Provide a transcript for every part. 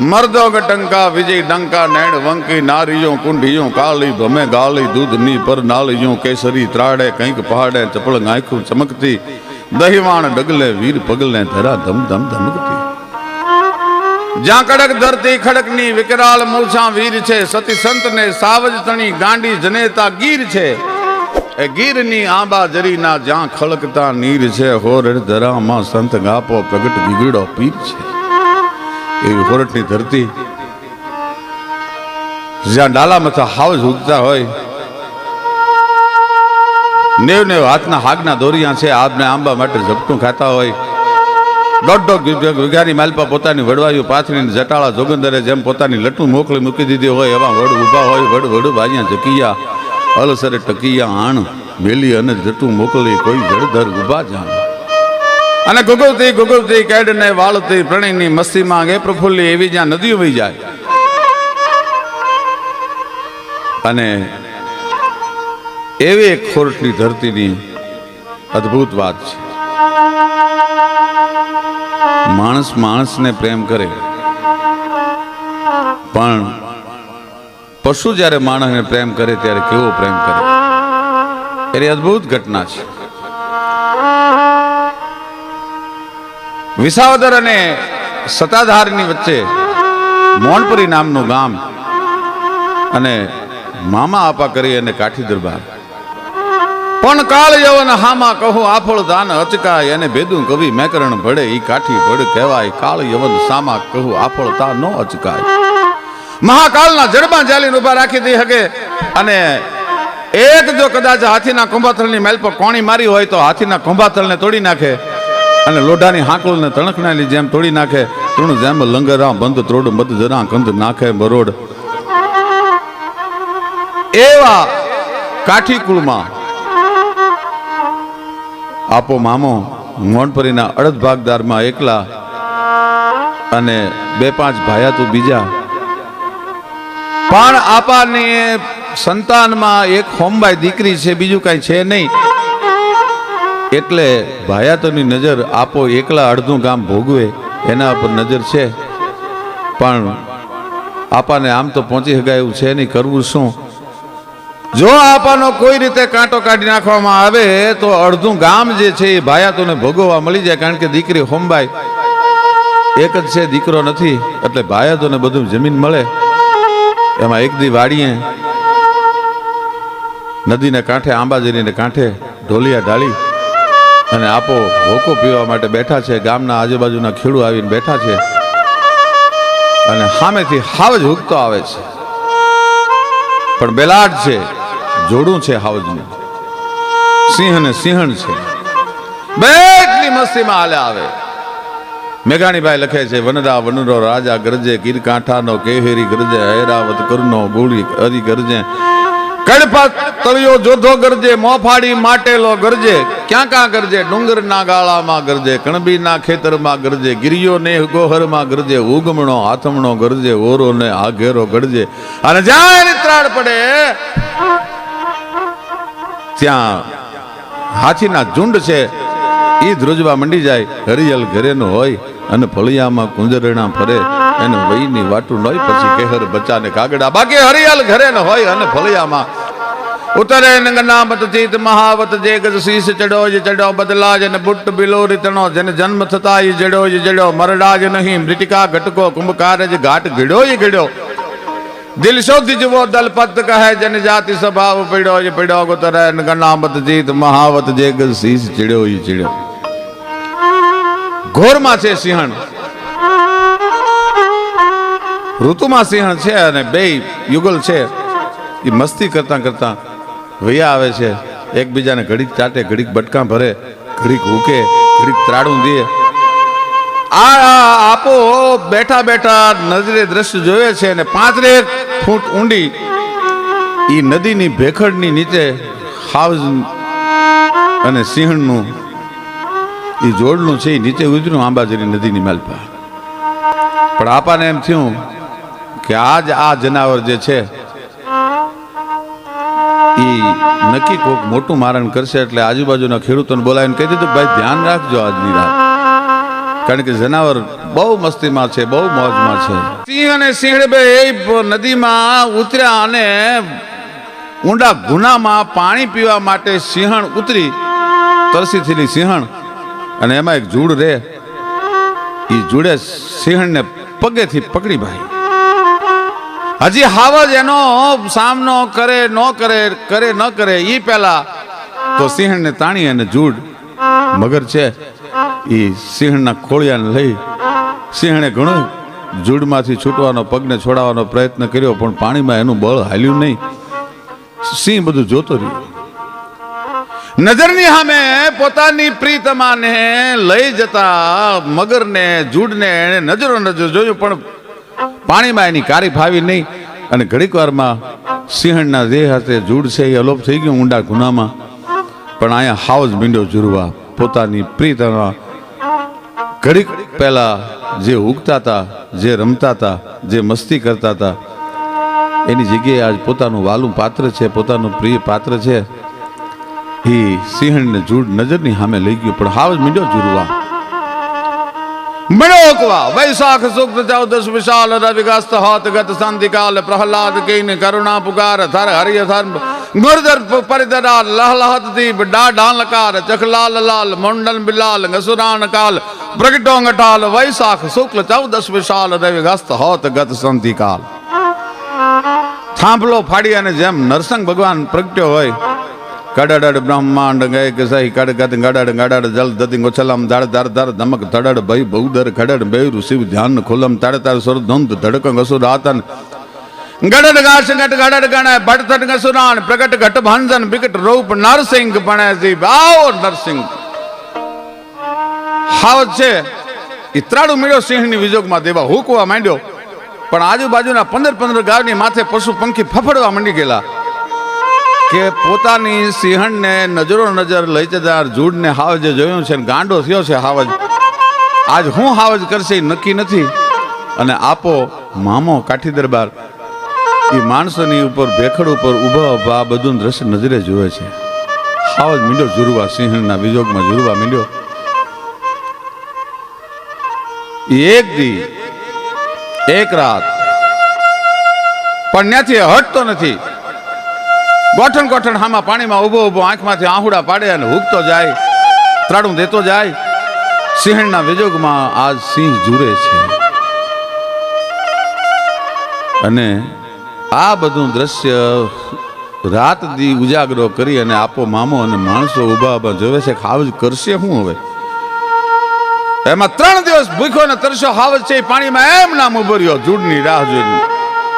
મર્દો ગટંકા વિજય ડંકા, નૈણ વંકી નારીયો કુંડીયો કાળી ભમે, ગાળી દૂધની પર નાળીયો કેસરી ત્રાડે, કંઈક પહાડે, ચપળ આંખું ચમકતી, દહીવાણ ડગલે, વીર પગલે ધરા ધમ ધમ ધમકતી. જ્યાં કડક ધરતી ખડકની વિકરાળ મૂછા વીર છે, સતી સંત ને સાવજ તણી ગાંડી જનેતા ગીર છે. એ ગીરની આંબા જરીના જ્યાં ખળકતા નીર છે હોર ધરામાં સંત ગાપો પ્રગટ ગીગડો પીર છે. એવી હોરટની ધરતી. જ્યાં ડાલા મથા હાવજ ઉગતા હોય. નેવ નેવ હાથના હાગના દોરિયા છે આપને આંબા માટે ઝપટું ખાતા હોય. દોઢ દોઢ વિઘાની માલપા પોતાની વડવાયું પાથરીને જટાળા જોગંદરે જેમ પોતાની લટું મોકલી મૂકી દીધી હોય, એવા વડ ઊભા હોય, વડ વડ ભાઈયા જકિયા, અલસરે ટકિયા, આણ, મેલી અને જટું મોકલી કોઈ જળધર ઊભા જાણ અને ગુગવતી ગુગવતી કેડને વાળતી પ્રણયની મસ્તી માંગે, પ્રફુલ્લી એવી જ્યાં નદીઓ વહી જાય. અને એવી એક ખોરટની ધરતીની અદ્ભુત વાત છે. માણસ માણસને પ્રેમ કરે. પણ પશુ જ્યારે માણસને પ્રેમ કરે, ત્યારે કેવો પ્રેમ કરે? એની અદ્ભુત ઘટના છે. વિસાવદર અને સતાધારની વચ્ચે મોનપુરી નામનું ગામ અને મામા આપા કરી અને કાઠી દરબાર. પણ કાળ યવન હામા કહું આફળ દાન અચકાય અને ભેદું કવિ મેકરણ ભળે, ઈ કાઠી ભળ કહેવાય, કાળ યવન સામા કહું આફળ તા નો અચકાય. મહાકાળના જડમાં જાલીને ઊભા રાખી દઈ હકે અને એક જો કદાચ હાથીના કુંભાથળની મેલ પર કોણી મારી હોય તો હાથીના કુંભાથળને તોડી નાખે. અને લોઢાની હાંકળને તણખનાલી જેમ તોડી નાખે તૃણ, જેમ લંગરા, બંધ, ત્રોડ મધ જરા કંદ નાખે બરોડ. એવા કાઠી કુળમાં આપો મામો મોણપરીના અડધ ભાગદારમાં એકલા અને બે પાંચ ભાયા તો બીજા. પણ આપાની સંતાનમાં એક હોમબાઈ દીકરી છે, બીજું કાંઈ છે નહીં. એટલે ભાયાતોની નજર આપો એકલા અડધું ગામ ભોગવે, એના ઉપર નજર છે. પણ આપાને આમ તો પહોંચી શકાય એવું છે નહીં, કરવું શું? જો આપાનો કોઈ રીતે કાંટો કાઢી નાખવામાં આવે, તો અડધું ગામ જે છે એ ભાયાતોને ભોગવવા મળી જાય, કારણ કે દીકરી હોમબાઈ એક જ છે, દીકરો નથી, એટલે ભાયાતોને બધું જમીન મળે. એમાં એક દી વાડીએ, નદીને કાંઠે આંબાજરીને કાંઠે ઢોલિયા ઢાળી અને આપો હોકો પીવા માટે બેઠા છે, ગામના આજુબાજુના ખેડૂ આવીને બેઠા છે. અને સામેથી હાવજ હુકતો આવે છે. પણ બેલાડ છે, જોડું છે હાવજનું. સિંહ ને સિંહણ છે. બે એટલી મસ્તીમાં હાલે આવે. મેઘાણીભાઈ લખે છે વનરા વનરો રાજા ગરજે ગીર કાંઠાનો કેહેરી ગરજે, હૈરાવત કરનો ગોળી હરી ગરજે. કડપા તળિયો જોધો ગરજે, મોફાડી માટેલો ગરજે. ક્યાં ક્યાં ગરજે? ડુંગરના ગાળામાં ગરજે, કણબીના ખેતરમાં ગરજે ગિરિયો ને ગોહરમાં ગરજે, ઉગમણો હાથમણો ગરજે ઓરો ને આઘેરો ગરજે. અને જ્યાં ત્રાડ પડે, ત્યાં હાથીના ઝુંડ છે. એ ધ્રુજવા મંડી જાય. હરિયલ ઘરેનો હોય અને ફળિયામાં કુંજરણા ફરે. એને વહીની વાટું નોય, પછી કેહર બચાને કાગડા. બાકી હરિયલ ઘરે ન હોય અને ફળિયામાં ઉતરે નંગનામત ચિત મહાવત, જે ગજ શીશ ચડો જે ચડો બદલા જન બુટ બિલો રીતણો, જન જન્મ થતા ઈ જડો જ જડો મરડા જ નહીં, મૃતિકા ઘટકો, કુંભકાર જ ઘાટ ગીડો ઈ ગીડો દિલ શોધી જવો દલપત કહે, જન જાતિ સ્વભાવ પીડો જ પીડો ઉતરે નંગનામત ચિત મહાવત, જે ગજ શીશ ચડ્યો ઈ ચડ્યો. ઘોરમાં છે સિંહણ. ઋતુમાં સિંહણ છે અને બે યુગલ છે, એ મસ્તી કરતા કરતા વૈયા આવે છે. એકબીજાને ઘડીક ચાટે, ઘડીક બટકા ભરે, ઘડીક હુકે, ઘડીક ત્રાડું દે. આ આપો બેઠા બેઠા નજરે દ્રશ્ય જોવે છે અને પાંચરે ફૂટ ઊંડી એ નદીની ભેખડની નીચે હાઉસ અને સિંહણનું એ જોડનું છે એ નીચે ઉતર્યું આંબાજરી નદીની માલપા. પણ આપાને એમ થયું કે આજ આ જનાવર જે છે એ નક્કી કોક મોટું મારણ કરશે એટલે આજુબાજુના ખેડૂતોને બોલાવીને કહી દીધું, ભાઈ, ધ્યાન રાખજો આજની રાત. કારણ કે જનાવર બહુ મસ્તીમાં છે, બહુ મોજમાં છે. સિંહ અને સિંહ બે નદીમાં ઉતર્યા અને ઊંડા ગુનામાં પાણી પીવા માટે સિંહણ ઉતરી તરસી થયેલી સિંહણ, અને એમાં એક જૂડ રે. એ જુડે સિંહણને પગેથી પકડી ભાઈ. હજી હાવજ એનો સામનો કરે, ન કરે કરે, ન કરે એ પહેલા તો સિંહણને તાણી અને જૂડ મગર છે. એ સિંહણના ખોળિયાને લઈ સિંહણે ઘણું જૂડમાંથી છૂટવાનો, પગને છોડાવવાનો પ્રયત્ન કર્યો, પણ પાણીમાં એનું બળ હાલ્યું નહીં. સિંહ બધું જોતો રહ્યો. નજરની સામે પોતાની પ્રીતમાને લઈ જતા મગરને, જૂડને એણે નજરો નજર જોયું, પણ પાણીમાં એની કારી ફાવી નહીં. અને ઘડીક વારમાં સિંહણના દેહ હાથે જૂડ છે, એ અલોપ થઈ ગયું ઊંડા ગુનામાં. પણ અહીંયા હાવજ મીંડો જુરવા પોતાની પ્રીતના ઘડીક પહેલા જે ઉગતા હતા જે રમતા હતા જે મસ્તી કરતા હતા એની જગ્યાએ આજ પોતાનું વાલું પાત્ર છે, પોતાનું પ્રિય પાત્ર છે. એ સિંહણને જૂડ નજરની સામે લઈ ગયું, પણ હાવ મીંડો જુરવા મણોકવા વૈશાખ શુક્લ ચૌદશ વિશાલ રવિગસ્ત હોત ગત સંધિકાલ, પ્રહલાદ કીન કરુણા પુકાર થર હરિય થર ગુરદર પરિદરા લહલહત દીપ, ડા ડાલકાર, ચખલાલ લાલ મુંડન બિલાલ ગસુરાન કાલ પ્રગટો ngટાલ વૈશાખ શુક્લ ચૌદશ વિશાલ રવિગસ્ત હોત ગત સંધિકાલ. થાંભલો ફાડી અને જેમ નરસંગ ભગવાન પ્રગટ્યો હોય કડડ બ્રહ્માંડ ગય સહી કડ ગદ ગડડ ગડડ જલ દતિ ગોછલમ ધડ ધર ધર ધમક ધડડ ભય બહુદર ખડડ બેરુ શિવ ધ્યાન ખુલમ તડ તર સુર ધુંધ ધડક ગસુ રાતન ગડડ ગાશ ગટ ગડડ ગણે ભટથટ ગસુરાન પ્રગટ ઘટ ભંજન વિકટ રૂપ નરસિંહ પણ જી આવો નરસિંહ હાવ છે એ ત્રાડું મેળ્યો સિંહની વિજોગમાં દેવા હુકવા માંડ્યો પણ આજુબાજુના પંદર પંદર ગાવની માથે પશુ પંખી ફફડવા માંડી ગયેલા કે પોતાની સિંહણને નજરો નજર લઈ જનાર જૂડને હાવજે જોયું છે ગાંડો થયો છે હાવજ. આજ હું હાવજ કરશે નક્કી નથી. અને આપો મામો કાઠી દરબાર. એ માણસોની ઉપર ભેખડ ઉપર ઊભો આ બધું દ્રશ્ય નજરે જુએ છે. હાવજ મીંડો જુરવા સિંહણના વિજોગમાં જુરવા મીંડ્યો. એક દી, એક રાત. પણ ત્યાંથી હટતો નથી. ગોઠણ ગોઠણ હામાં પાણીમાં ઊભો ઊભો આંખમાંથી આહુડા પાડે અને હૂકતો જાય, ત્રાડું દેતો જાય. સિંહણના વિજોગમાં આજ સિંહ જુરે છે. અને આ બધું દ્રશ્ય રાત દી ઉજાગરો કરી અને આપો મામો અને માણસો ઊભા ઊભા જોવે છે કે હાવજ કરશે શું હવે? એમાં ત્રણ દિવસ ભૂખ્યો ને તરસ્યો હાવજ છે પાણીમાં એમ નામ ઉભર્યો જૂડની રાહ જોઈને.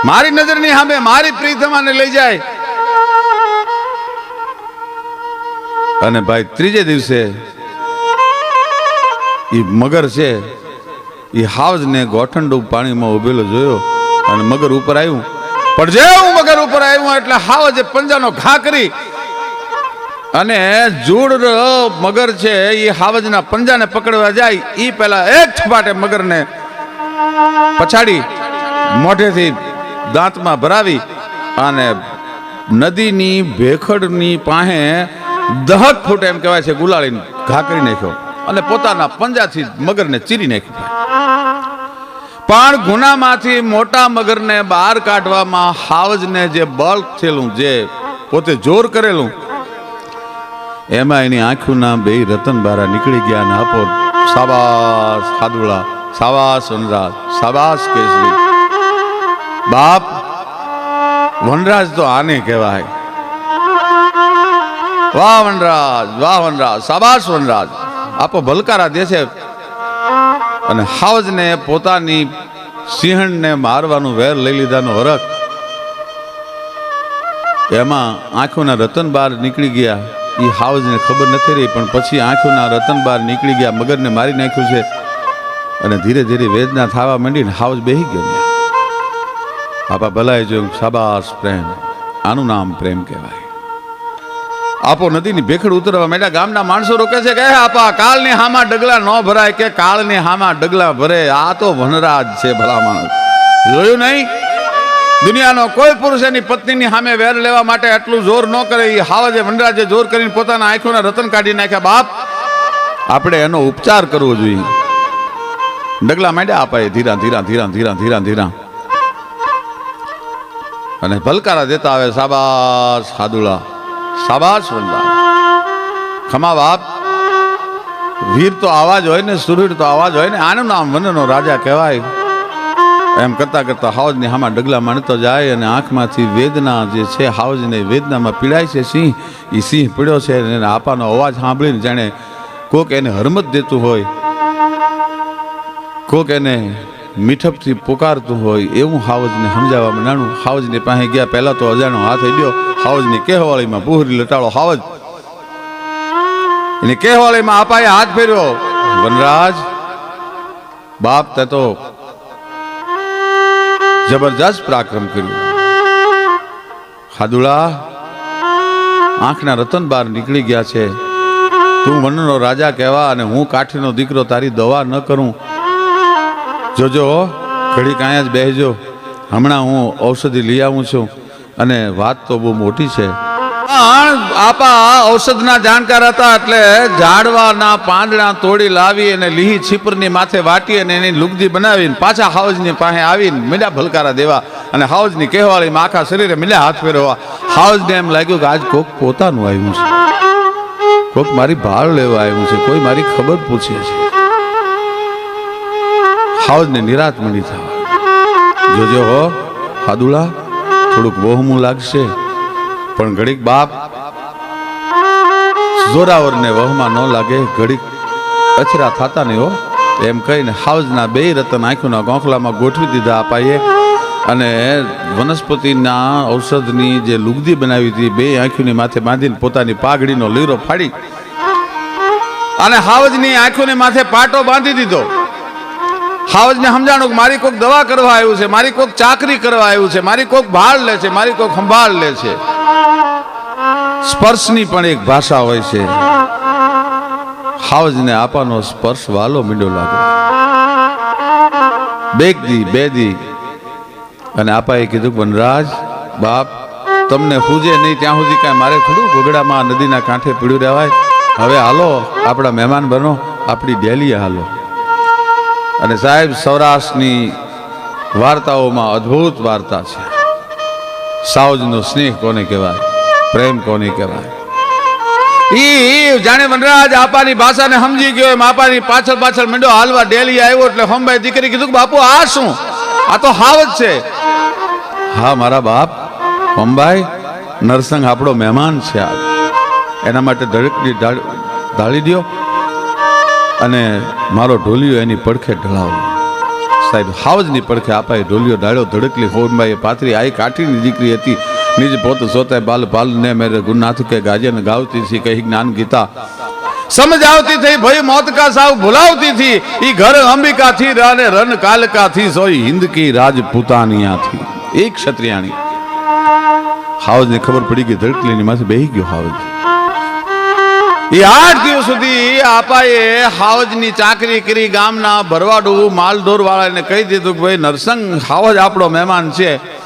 મારી નજરની સામે મારી પ્રીતમાને લઈ જાય. અને ભાઈ ત્રીજે દિવસે એ મગર છે એ હાવજને ગોઠંડું પાણીમાં ઉભેલો જોયો અને મગર ઉપર આવ્યું પણ જેવું મગર ઉપર આવ્યું એટલે હાવજે પંજાનો ઘા કરી અને જૂડ મગર છે એ હાવજના પંજાને પકડવા જાય એ પહેલા એક છપાટે મગરને પછાડી મોઢેથી દાંતમાં ભરાવી અને નદીની ભેખડની પાસે દહક ફૂટ એમ કહેવાય છે ગુલાળીને. ઘા કરી નાખ્યો. અને પોતાના પંજાથી મગરને ચીરી નાખ્યો. પણ ગુનામાંથી મોટા મગરને બહાર કાઢવામાં હાવજને જે બળ થયેલું, જે પોતે જોર કરેલું, એમાં એની આંખોના બે રતન બારા નીકળી ગયા ને આપો સાબાસ ખાદુળા સાબાસ વનરાજ, સાબાસ કેસરી. બાપ, વનરાજ તો આને કહેવાય. વાહ વનરાજ વાહ વનરાજ સાબાસ વનરાજ. આપો ભલકારા દે છે અને હાવજને પોતાની સિંહણને મારવાનું વેર લઈ લીધાનો હરખ. એમાં આંખોના રતન બાર નીકળી ગયા. એ હાવજને ખબર નથી રહી, પણ પછી આંખોના રતન બાર નીકળી ગયા, મગરને મારી નાખ્યું છે. અને ધીરે ધીરે વેદના થવા માંડીને હાવજ બેહી ગયો આપા ભલાએ જોયું સાબાસ પ્રેમ. આનું નામ પ્રેમ કહેવાય. આપો નદીની ભેખડ ઉતરવા માંડ્યા. ગામના માણસો રોકે છે કે આપા, કાળની હામાં ડગલા ન ભરાય કે કાળની હામાં ડગલા ભરે. આ તો વનરાજ છે ભલા માણસ. જોયું નહીં? દુનિયાનો કોઈ પુરુષ એની પત્નીની સામે વેર લેવા માટે આટલું જોર ન કરે. એ હાવજે વનરાજે જોર કરીને પોતાના આંખોના રતન કાઢી નાખ્યા. બાપ, આપણે એનો ઉપચાર કરવો જોઈએ. ડગલા માંડ્યા આપાએ ધીરા ધીરા ધીરા ધીરા ધીરા ધીરા. અને ભલકારા દેતા આવે, સાબાસ, હાદુલા. સાબાસ વનરાજ ખમા બાપ, વીર તો આવાજ હોય ને સુરવીર તો આવાજ હોય ને, આનું નામ વનનો રાજા કહેવાય. એમ કરતા કરતા હાવજની હામાં ડગલા માણતો જાય અને આંખમાંથી વેદના જે છે, હાવજને વેદનામાં પીડાય છે, સિંહ. એ સિંહ પીડ્યો છે અને આપાનો અવાજ સાંભળીને જાણે કોક એને હરમત દેતું હોય. કોક એને મીઠપથી પુકારતું હોય એવું હાવજને સમજાવવામાં નાનું. હાવજની પાસે ગયા પહેલા તો અજાણો હાથ અડ્યો હાવજની કહેવાળીમાં પુહરી લટાળો હાવજ. એની કહેવાળીમાં આપાએ હાથ ફેર્યો વનરાજ, બાપ તે તો જબરજસ્ત પરાક્રમ કર્યું. હાદુલા આંખના રતન બાર નીકળી ગયા છે. તું વનનો રાજા કહેવા અને હું કાઠીનો દીકરો તારી દવા ન કરું. જોજો ઘડી કાંઈ જ બેસજો હમણાં હું ઔષધિ લઈ આવું છું અને વાત તો બહુ મોટી છે. પણ આપા ઔષધના જાણકાર હતા એટલે ઝાડવાના પાંદડા તોડી લાવી અને લીહી છીપરની માથે વાટી અને એની લુગદી બનાવીને પાછા હાઉજની પાસે આવીને મીડા ભલકારા દેવા અને હાઉજની કહેવાળીમાં આખા શરીરે મીડા હાથ ફેરવા હાઉજને એમ લાગ્યું કે આજ કોક પોતાનું આવ્યું છે. કોક મારી ભાળ લેવા આવ્યું છે. કોઈ મારી ખબર પૂછે છે. હાઉજને નિરાત મળી થવા. જોજો હો હાદુલા થોડુંક વહમું લાગશે. પણ ઘડીક બાપ જોરાવરને વહમાં ન લાગે, ઘડીક અછરા થતા નહીં હો. એમ કહીને હાઉસના બે રતન આંખોના ગોખલામાં ગોઠવી દીધા અપાઈએ અને વનસ્પતિના ઔષધની જે લુગદી બનાવી હતી, બે આંખોની માથે બાંધીને પોતાની પાઘડીનો લીરો ફાડી અને હાવજની આંખોની માથે પાટો બાંધી દીધો. હાવજને સમજાણું કે મારી કોઈક દવા કરવા આવ્યું છે, મારી કોઈક ચાકરી કરવા આવ્યું છે, મારી કોઈક ભાળ લે છે, મારી કોઈક સંભાળ લે છે. સ્પર્શની પણ એક ભાષા હોય છે. હાવજને આપાનો સ્પર્શ વાલો મીંડો લાગે. બે દી અને આપાએ કીધું વનરાજ, બાપ, તમને હુજે નહીં, ત્યાં સુધી કાંઈ મારે થોડું ગોગડામાં નદીના કાંઠે પીડ્યું રહેવાય. હવે હાલો, આપણા મહેમાન બનો, આપણી ડેલીએ હાલો. અને સાહેબ, સૌરાષ્ટ્રની વાર્તાઓમાં અદ્ભુત વાર્તા છે. સાવજનો સ્નેહ કોને કહેવાય? પ્રેમ કોને કહેવાય? ઈ જાણે વનરાજ આપાની ભાષાને સમજી ગયો એમ આપાની પાછળ પાછળ મંડો હાલવા ડેલી આવ્યો એટલે હોમભાઈ દીકરી કીધું બાપુ, આ શું? આ તો હાવજ છે. હા, મારા બાપ હોમભાઈ નરસંગ આપણો મહેમાન છે આ. એના માટે ધડકની ધાળી દ્યો. અને મારો ઢોલિયો એની પડખે ઢળાવો. સાહેબ, હાવજની પડખે આપાએ ઢોલિયો ડાળ્યો, ધડકલી હોનબાઈએ પાથરી, આઈ કાઠીની દીકરી હતી. નિજ પોત સોતાય બાલ પાલ ને મેરે ગુનાથ કે ગાજન ગાવતી થી કહી જ્ઞાન ગીતા. સમજાવતી થઈ ભય મોત કા સાવ ભૂલાવતી થી ઈ ઘર અંબિકા થી રાને રન કાલકા થી સોઈ હિન્દ કી રાજપૂતાનિયા થી એક ક્ષત્રિયાણી. હાવજ ને ખબર પડી ગઈ, ધડકલીની માથે બેહી ગયો હાવજ. એ આઠ દિવસ સુધી આપાએ હાવજની ચાકરી કરી ગામના ભરવાડું માલઢોર વાળાને કહી દીધું કે ભાઈ, નરસંગ, હાવજ આપણો મહેમાન છે.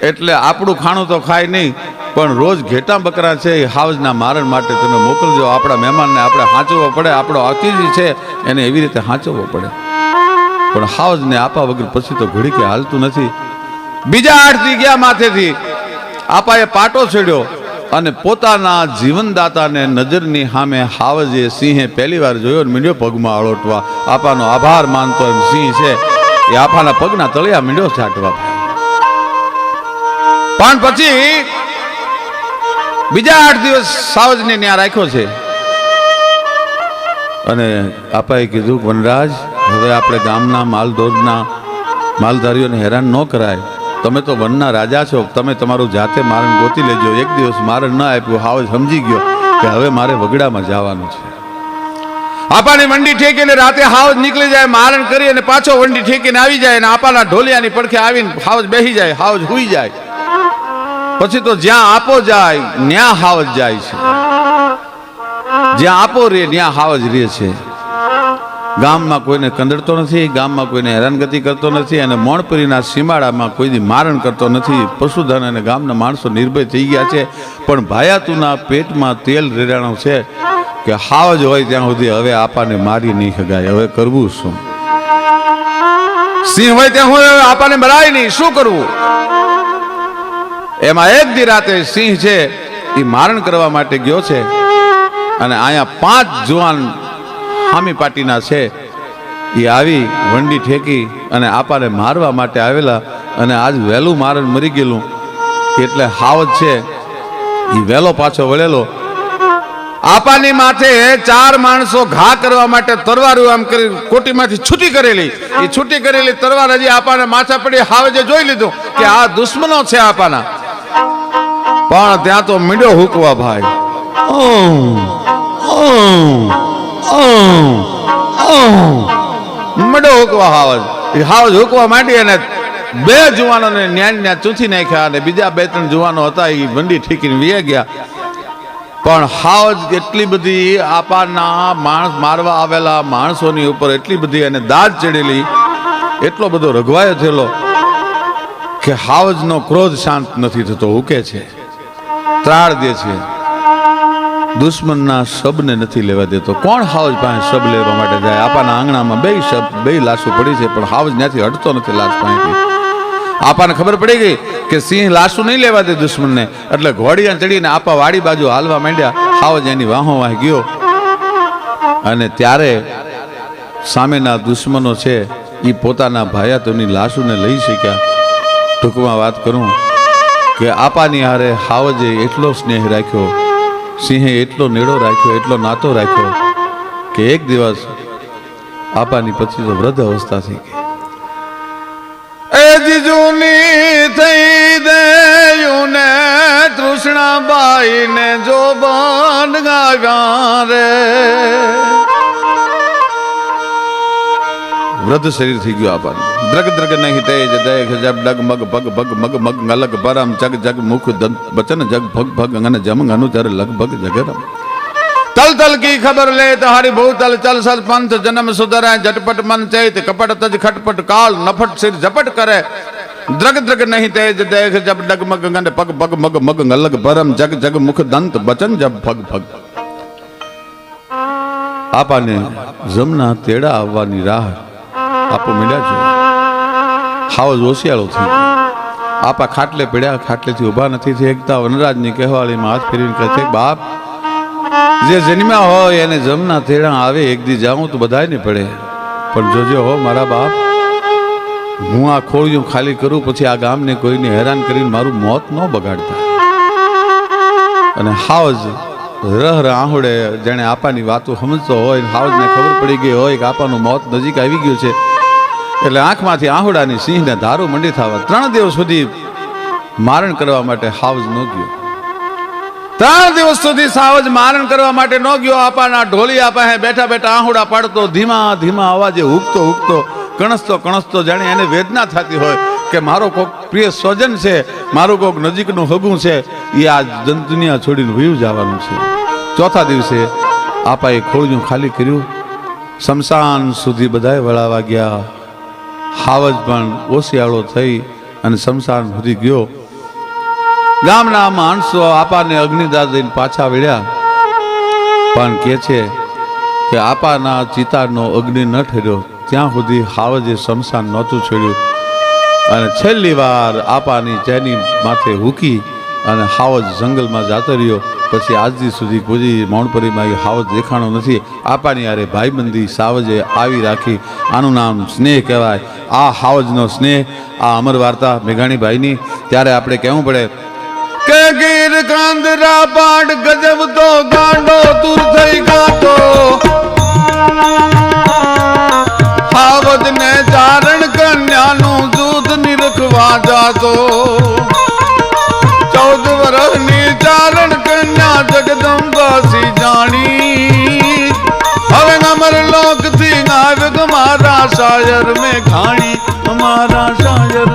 એટલે આપણું ખાણું તો ખાય નહીં, પણ રોજ ઘેટા બકરા છે, એ હાવજના મારણ માટે તમે મોકલજો. આપણા મહેમાનને આપણે હાંચવો પડે. આપણો અતિથિ છે, એને એવી રીતે હાંચવવો પડે. પણ હાવજને આપા વગર પછી તો ઘડી કે હાલતું નથી. બીજા આઠથી ગયા માથેથી. આપાએ પાટો છેડ્યો. અને પોતાના જીવનદાતાને નજરની સામે હાવજે સિંહે પહેલી વાર જોયો ને મીંડ્યો પગમાં અળોટવા. આપાનો આભાર માનતો એમ સિંહ છે. એ આપાના પગના તળિયા મીંડ્યો છાંટવા. પણ પછી બીજા આઠ દિવસ સાવજને ત્યાં રાખ્યો છે. અને આપાએ કીધું, વનરાજ, હવે આપણે ગામના માલધોરના માલધારીઓને હેરાન ન કરાય. તમે તો વનના રાજા છો, તમે તમારું જાતે મારણ ગોતી લેજો. એક દિવસ મારણ ના આપ્યું, હાવ સમજી ગયો કે હવે મારે વગડામાં જવાનું છે. આપાની વંડી ઠેકીને રાતે હાવજ નીકળી જાય, મારણ કરી અને પાછો વંડી ઠેકીને આવી જાય અને આપાના ઢોલિયાની પડખે આવીને હાવજ બેસી જાય હાવજ હુઈ જાય. પછી તો જ્યાં આપો જાય, ન્યા હાવજ જાય છે. જ્યાં આપો રે ત્યાં હાવજ રે છે. ગામમાં કોઈને કંદડતો નથી, ગામમાં કોઈને હેરાનગતિ કરતો નથી અને મોણપુરીના સીમાડામાં કોઈ મારણ કરતો નથી. પશુધન અને ગામના માણસો નિર્ભય થઈ ગયા છે. પણ ભાયાતુના પેટમાં તેલ રેડાણું છે કે હાવ જ હોય ત્યાં સુધી હવે આપાને મારી નહીં શકાય. હવે કરવું શું? સિંહ હોય ત્યાં હું આપાને મરાય નહીં. શું કરવું? એમાં એક દી રાતે સિંહ છે એ મારણ કરવા માટે ગયો છે. અને અહીંયા પાંચ જુવાન હામી પાટીના છે. એ આવી વંડી ઠેકી અને આપાને મારવા માટે આવેલા અને આજ વહેલું મારણ મરી ગયેલું. એટલે હાવજ છે. એ વહેલો પાછો વળેલો. આપાની માથે ચાર માણસો ઘા કરવા માટે તરવારું આમ કરી કોટીમાંથી છૂટી કરેલી. એ છૂટી કરેલી તરવાર હજી આપાને માથા પડી હાવજે જોઈ લીધું કે આ દુશ્મનો છે આપાના. પણ ત્યાં તો મીડો હુકવા ભાઈ. મીડો હુકવા હાવજ. એ હાવજ હુકવા માંડી અને બે જુવાનોને ન્યાન ન્યા ચૂંથી નાખ્યા અને બીજા બે ત્રણ જુવાનો હતા એ વંડી ઠીકીને વીયા ગયા. પણ હાવજ એટલી બધી આપાના માણસ મારવા આવેલા માણસોની ઉપર એટલી બધી અને દાદ ચડેલી, એટલો બધો રઘવાયો થયેલો કે હાવજનો ક્રોધ શાંત નથી થતો હુકે છે. ત્રાળ દે છે. દુશ્મનના શબને નથી લેવા દેતો. કોણ હાવજ પાસે શબ લેવા માટે જાય? આપાના આંગણામાં બે શબ, બે લાશો પડી છે, પણ હાવજ ત્યાંથી હટતો નથી લાશ પાસેથી. આપાને ખબર પડી ગઈ કે સિંહ લાશું નહીં લેવા દે દુશ્મનને. એટલે ઘોડિયા ચડીને આપા વાડી બાજુ હાલવા માંડ્યા. હાવજ એની વાહો વાહ ગયો. અને ત્યારે સામેના દુશ્મનો છે એ પોતાના ભાયાતોની લાશોને લઈ શક્યા. ટૂંકમાં વાત કરું કે આપાની હારે હાવજે એટલો સ્નેહ રાખ્યો સિંહે એટલો નેડો રાખ્યો, એટલો નાતો રાખ્યો કે એક દિવસ આપાની પછી તો વૃદ્ધ અવસ્થા થઈ ગઈ. એ જીજુની થઈ દેયું ને તૃષ્ણાબાઈ ને જો બન ગાવ્યા રે. વૃદ્ધ શરીર થઈ ગયું આપણને દ્રગ દ્રગ નહીં તેજ દેખ જબ ડગ મગ ભગ ભગ મગ મગ અલગ પરમ જગ જગ મુખ દંત બચન જગ ભગ ભગ અંગન જમ અનુચર લગભગ જગરમ. તલ તલ કી ખબર લે તો હરિ ભૂતલ ચલ સલ પંથ જન્મ સુધરે ઝટપટ મન ચૈત કપટ તજ ખટપટ કાળ નફટ સિર ઝપટ કરે. દ્રગ દ્રગ નહીં તેજ દેખ જબ ડગ મગ ગંડ પગ પગ મગ મગ અલગ પરમ જગ જગ મુખ દંત બચન જબ ભગ ભગ. આપાને જમના તેડા આવવાની રાહ આપો મળ્યા છે. હાવજ હોશિયાળો થઈ આપા ખાટલે પડ્યા, ખાટલેથી ઊભા નથી થઈ એકતા વનરાજની કહેવાળીમાં હાથ ફેરીને કહે છે, બાપ, જે જન્મ્યા હોય એને જમના તેડા આવે, એક દી જાઉં તો બધાયને પડે પણ જોજો હો, મારા બાપ, હું આ ખોળિયું ખાલી કરું, પછી આ ગામને કોઈને હેરાન કરીને મારું મોત ન બગાડતા. અને હાવજ રહ આહોડે જેણે આપાની વાતો સમજતો હોય હાવજને ખબર પડી ગઈ હોય કે આપાનું મોત નજીક આવી ગયું છે. એટલે આંખમાંથી આહુડાની સિંહને ધારું મંડી થવા ત્રણ દિવસ સુધી મારણ કરવા માટે હાવજ ન ગયો. ત્રણ દિવસ સુધી સાવજ મારણ કરવા માટે ન ગયો. આપાના ઢોલિયા પાસે બેઠા બેઠા આહુડા પાડતો, ધીમા ધીમા અવાજે હુકતો હુકતો કણસતો કણસતો જાણે એને વેદના થતી હોય કે મારો કોક પ્રિય સ્વજન છે, મારું કોક નજીકનું હગું છે એ આ દુનિયા છોડીને વયું જવાનું છે. ચોથા દિવસે આપાએ ખોળિયું ખાલી કર્યું. શમશાન સુધી બધાએ વળાવા ગયા. હાવજ પણ ઓશિયાળો થઈ અને શમશાન સુધી ગયો. ગામના માણસો આપાને અગ્નિદાહ દઈને પાછા વળ્યા. પણ કે છે કે આપાના ચિતાનો અગ્નિ ન ઠર્યો. ત્યાં સુધી હાવજે શમશાન નહોતું છોડ્યું. અને છેલ્લી વાર આપાની ચેની માથે હૂકી અને હાવજ જંગલમાં જાતો રહ્યો. પછી આજથી સુધી કોઈ મૌણપરીમાં એ હાવજ દેખાણો નથી. આપાની યારે ભાઈબંધી સાવજે આવી રાખી. આનું નામ સ્નેહ કહેવાય. આ હાવજનો સ્નેહ, આ અમર વાર્તા મેઘાણીભાઈની. ત્યારે આપણે કહેવું પડે, કે ગીર કાંદરા પાડ ગજબ તો ગાંડો તુર થઈ ગાતો. હાવજ ને ચારણ કન્યાનું દૂધ નિરખવા જાતો. ચૌદ વર્ષની ચારણ કન્યા જગદંબાસી જાણી. હવે અમર લોકથી આવ્યો મારા શાયર મેં ખાણી મારા શાયર